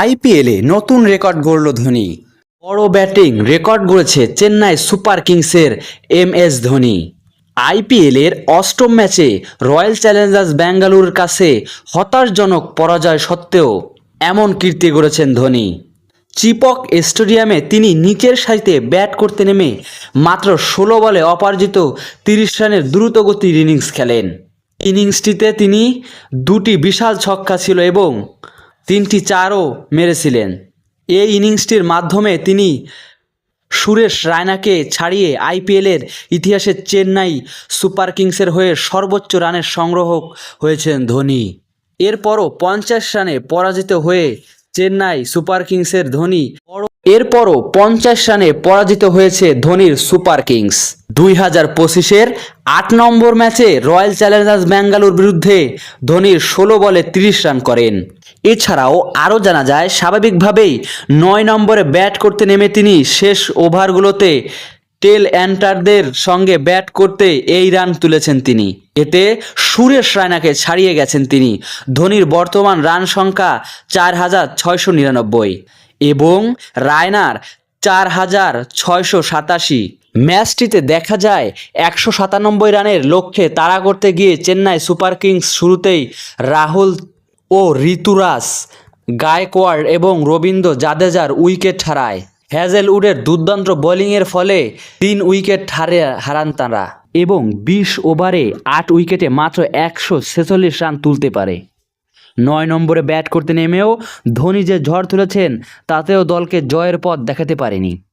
আইপিএলে নতুন রেকর্ড গড়ল ধোনি। বড় ব্যাটিং রেকর্ড গড়েছে চেন্নাই সুপার কিংসের এম এস ধোনি। আইপিএলের অষ্টম ম্যাচে রয়্যাল চ্যালেঞ্জার্স ব্যাঙ্গালুরুর কাছে হতাশজনক পরাজয় সত্ত্বেও এমন কীর্তি গড়েছেন ধোনি। চিপক স্টেডিয়ামে তিনি নিচের সারিতে ব্যাট করতে নেমে মাত্র ষোলো বলে অপার্জিত তিরিশ রানের দ্রুতগতির ইনিংস খেলেন। ইনিংসটিতে তিনি দুটি বিশাল ছক্কা ছিল এবং তিনটি চারও মেরেছিলেন। এই ইনিংসটির মাধ্যমে তিনি সুরেশ রায়নাকে ছাড়িয়ে আইপিএলের ইতিহাসে চেন্নাই সুপার কিংসের হয়ে সর্বোচ্চ রানের সংগ্রহ হয়েছেন ধোনি। এরপরও পঞ্চাশ রানে পরাজিত হয়ে চেন্নাই সুপার কিংসের ধোনি বড় এরপরও পঞ্চাশ রানে পরাজিত হয়েছে ধোনির সুপার কিংস। দুই হাজার পঁচিশের আট নম্বর ম্যাচে রয়্যাল চ্যালেঞ্জার্স ব্যাঙ্গালোর বিরুদ্ধে ধোনির ষোলো বলে তিরিশ রান করেন। এছাড়াও আরও জানা যায়, স্বাভাবিকভাবেই নয় নম্বরে ব্যাট করতে নেমে তিনি শেষ ওভারগুলোতে টেল অ্যান্টারদের সঙ্গে ব্যাট করতে এই রান তুলেছেন তিনি। এতে সুরেশ রায়নাকে ছাড়িয়ে গেছেন তিনি। ধোনির বর্তমান রান সংখ্যা চার হাজার ছয়শো নিরানব্বই। এবং রায়নার চার হাজার ছয়শো সাতাশি। ম্যাচটিতে দেখা যায় একশো সাতানব্বই রানের লক্ষ্যে তাড়া করতে গিয়ে চেন্নাই সুপার কিংস শুরুতেই রাহুল ও ঋতুরাজ, গায়কোয়াড় এবং রবীন্দ্র জাদেজার উইকেট হারায়। হ্যাজেলউডের দুর্দান্ত বোলিংয়ের ফলে তিন উইকেট হারে হারান তারা এবং বিশ ওভারে আট উইকেটে মাত্র একশো ছেচল্লিশ রান তুলতে পারে। নয় নম্বরে ব্যাট করতে নেমেও ধোনি যে ঝড় তুলেছেন, তাতেও দলকে জয়ের পথ দেখাতে পারেনি।